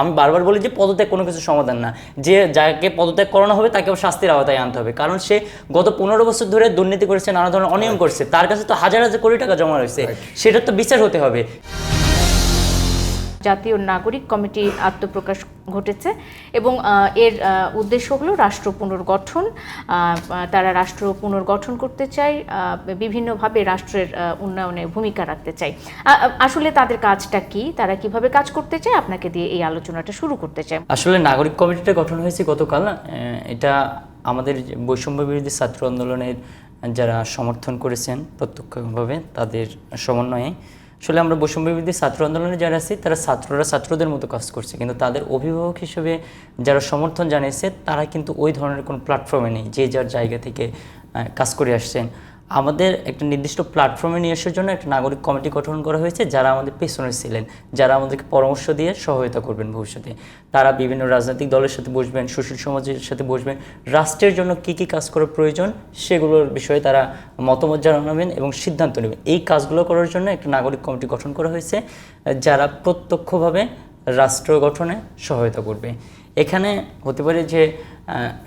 আমি বারবার বলি যে পদত্যাগ কোনো কিছু সমাধান না। যে যাকে পদত্যাগ করানো হবে তাকে শাস্তির আওতায় আনতে হবে। কারণ সে গত পনেরো বছর ধরে দুর্নীতি করেছে নানা ধরনের অনিয়ম করছে। তার কাছে তো হাজার হাজার কোটি টাকা জমা রয়েছে। সেটার তো বিচার হতে হবে। জাতীয় নাগরিক কমিটির আত্মপ্রকাশ ঘটেছে এবং এর উদ্দেশ্য হলো রাষ্ট্র পুনর্গঠন। তারা রাষ্ট্র পুনর্গঠন করতে চায় বিভিন্নভাবে রাষ্ট্রের উন্নয়নে ভূমিকা রাখতে চায়। আসলে তাদের কাজটা কি? তারা কীভাবে কাজ করতে চায়? আপনাকে দিয়ে এই আলোচনাটা শুরু করতে চাই। আসলে নাগরিক কমিটিটা গঠন হয়েছে গতকাল এটা আমাদের বৈষম্য বিরোধী ছাত্র আন্দোলনের যারা সমর্থন করেছেন প্রত্যক্ষভাবে তাদের সমন্বয়ে। আসলে আমরা বৈষম্য ছাত্র আন্দোলনে যারা আছি, তারা ছাত্ররা ছাত্রদের মতো কাজ করছে। কিন্তু তাদের অভিভাবক হিসেবে যারা সমর্থন জানিয়েছে, তারা কিন্তু ওই ধরনের কোনো প্ল্যাটফর্মে নেই যে যার জায়গা থেকে কাজ করে আসছেন। আমাদের একটা নির্দিষ্ট প্ল্যাটফর্মে নিয়ে আসার জন্য একটা নাগরিক কমিটি গঠন করা হয়েছে, যারা আমাদের পেছনে ছিলেন, যারা আমাদেরকে পরামর্শ দিয়ে সহায়তা করবেন ভবিষ্যতে। তারা বিভিন্ন রাজনৈতিক দলের সাথে বসবেন, সুশীল সমাজের সাথে বসবেন। রাষ্ট্রের জন্য কি কি কাজ করা প্রয়োজন সেগুলোর বিষয়ে তারা মতামত জানাবেন এবং সিদ্ধান্ত নেবেন। এই কাজগুলো করার জন্য একটা নাগরিক কমিটি গঠন করা হয়েছে, যারা প্রত্যক্ষভাবে রাষ্ট্র গঠনে সহায়তা করবে। এখানে হতে পারে যে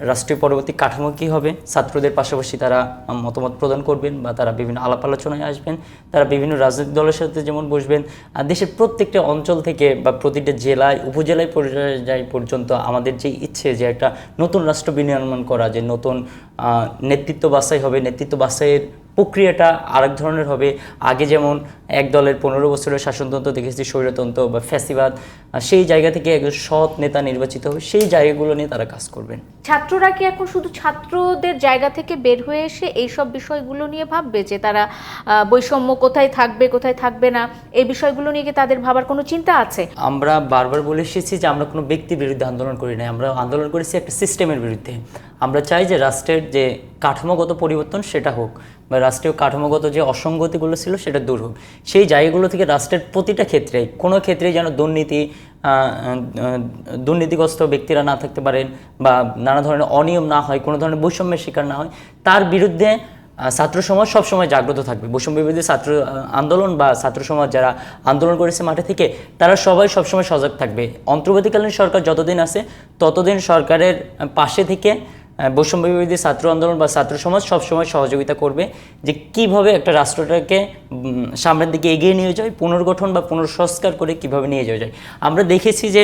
রাষ্ট্রীয় পরবর্তী কাঠামো কী হবে? ছাত্রদের পাশাপাশি তারা মতামত প্রদান করবেন বা তারা বিভিন্ন আলাপ আলোচনায় আসবেন, তারা বিভিন্ন রাজনৈতিক দলের সাথে যেমন বসবেন, আর দেশের প্রত্যেকটা অঞ্চল থেকে বা প্রতিটা জেলায়, উপজেলায় পর্যায়ে পর্যন্ত আমাদের যে ইচ্ছে যে একটা নতুন রাষ্ট্র বিনির্মাণ করা, যে নতুন নেতৃত্ব বাছাই হবে, নেতৃত্ব বাছাইয়ের প্রক্রিয়াটা আরেক ধরনের হবে। আগে যেমন এক দলের পনেরো বছরের শাসনতন্ত্র দেখেছি, স্বৈরতন্ত্র বা ফ্যাসিবাদ সেই জায়গা থেকে একজন সৎ নেতা নির্বাচিত হবে, সেই জায়গাগুলো নিয়ে তারা কাজ করবেন। ছাত্ররা কি এখন শুধু ছাত্রদের জায়গা থেকে বের হয়ে এসে এইসব বিষয়গুলো নিয়ে ভাববে যে তারা বৈষম্য কোথায় থাকবে কোথায় থাকবে না? এই বিষয়গুলো নিয়ে কি তাদের ভাবার কোনো চিন্তা আছে? আমরা বারবার বলে এসেছি যে আমরা কোনো ব্যক্তি বিরুদ্ধে আন্দোলন করি না আমরা আন্দোলন করেছি একটা সিস্টেমের বিরুদ্ধে। আমরা চাই যে রাষ্ট্রের যে কাঠামোগত পরিবর্তন সেটা হোক। বা রাষ্ট্রীয় কাঠামোগত যে অসঙ্গতিগুলো ছিল সেটা দূর হোক। সেই জায়গাগুলো থেকে রাষ্ট্রের প্রতিটা ক্ষেত্রে, কোনো ক্ষেত্রেই যেন দুর্নীতি দুর্নীতিগ্রস্ত ব্যক্তিরা না থাকতে পারেন বা নানা ধরনের অনিয়ম না হয়, কোনো ধরনের বৈষম্যের শিকার না হয়, তার বিরুদ্ধে ছাত্র সমাজ সবসময় জাগ্রত থাকবে। বৈষম্য বিরোধী ছাত্র আন্দোলন বা ছাত্র সমাজ যারা আন্দোলন করেছে মাঠে থেকে, তারা সবাই সবসময় সজাগ থাকবে। অন্তর্বর্তীকালীন সরকার যতদিন আছে, ততদিন সরকারের পাশে থেকে বৈষম্য বিরোধী ছাত্র আন্দোলন বা ছাত্র সমাজ সবসময় সহযোগিতা করবে যে কীভাবে একটা রাষ্ট্রটাকে সামনের দিকে এগিয়ে নিয়ে যায়, পুনর্গঠন বা পুনঃসংস্কার করে কীভাবে নিয়ে যাওয়া যায়। আমরা দেখেছি যে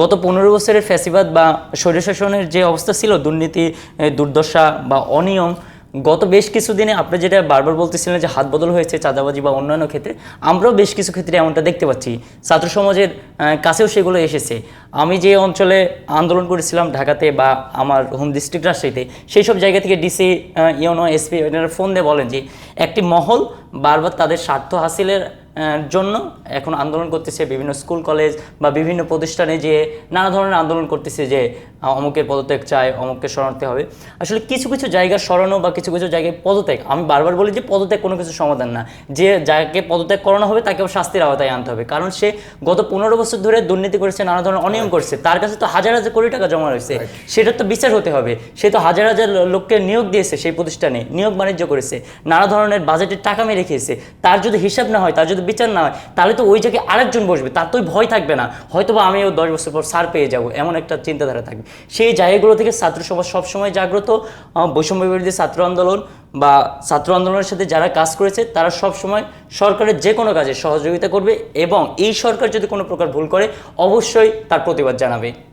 গত পনেরো বছরের ফ্যাসিবাদ বা স্বৈরশাসনের যে অবস্থা ছিল, দুর্নীতি দুর্দশা বা অনিয়ম গত বেশ কিছুদিনে আপনি যেটা বারবার বলতেছিলেন যে হাত বদল হয়েছে, চাঁদাবাজি বা অন্যান্য ক্ষেত্রে, আমরাও বেশ কিছু ক্ষেত্রে এমনটা দেখতে পাচ্ছি। ছাত্র সমাজের কাছেও সেগুলো এসেছে। আমি যে অঞ্চলে আন্দোলন করেছিলাম ঢাকাতে বা আমার হোম ডিস্ট্রিক্ট রাজশাহীতে, সেই সব জায়গা থেকে ডিসি ইউনো এসপি ফোন দিয়ে বলেন যে, একটি মহল বারবার তাদের স্বার্থ হাসিলের জন্য এখন আন্দোলন করতেছে বিভিন্ন স্কুল কলেজ বা বিভিন্ন প্রতিষ্ঠানে যে নানা ধরনের আন্দোলন করতেছে যে অমুকের পদত্যাগ চায় অমুককে সরাতে হবে। আসলে কিছু কিছু জায়গা সরানো বা কিছু কিছু জায়গায় পদত্যাগ আমি বারবার বলি যে পদত্যাগ কোনো কিছু সমাধান না। যে যাকে পদত্যাগ করানো হবে তাকেও শাস্তির আওতায় আনতে হবে। কারণ সে গত পনেরো বছর ধরে দুর্নীতি করেছে নানা ধরনের অনিয়ম করছে। তার কাছে তো হাজার হাজার কোটি টাকা জমা রয়েছে। সেটার তো বিচার হতে হবে। সে তো হাজার হাজার লোককে নিয়োগ দিয়েছে সেই প্রতিষ্ঠানে নিয়োগ বাণিজ্য করেছে নানা ধরনের বাজেটের টাকা মেরে খেয়েছে। তার যদি হিসাব না হয় তার যদি বিচার না হয়, তাহলে তো ওই জায়গায় আরেকজন বসবে, তার তো ভয় থাকবে না। হয়তো বা আমিও দশ বছর পর সার পেয়ে যাব, এমন একটা চিন্তাধারা থাকবে। সেই জায়গাগুলো থেকে ছাত্র সমাজ সবসময় জাগ্রত বৈষম্য বিরোধী ছাত্র আন্দোলন বা ছাত্র আন্দোলনের সাথে যারা কাজ করেছে, তারা সব সময় সরকারের যে কোনো কাজে সহযোগিতা করবে এবং এই সরকার যদি কোনো প্রকার ভুল করে, অবশ্যই তার প্রতিবাদ জানাবে।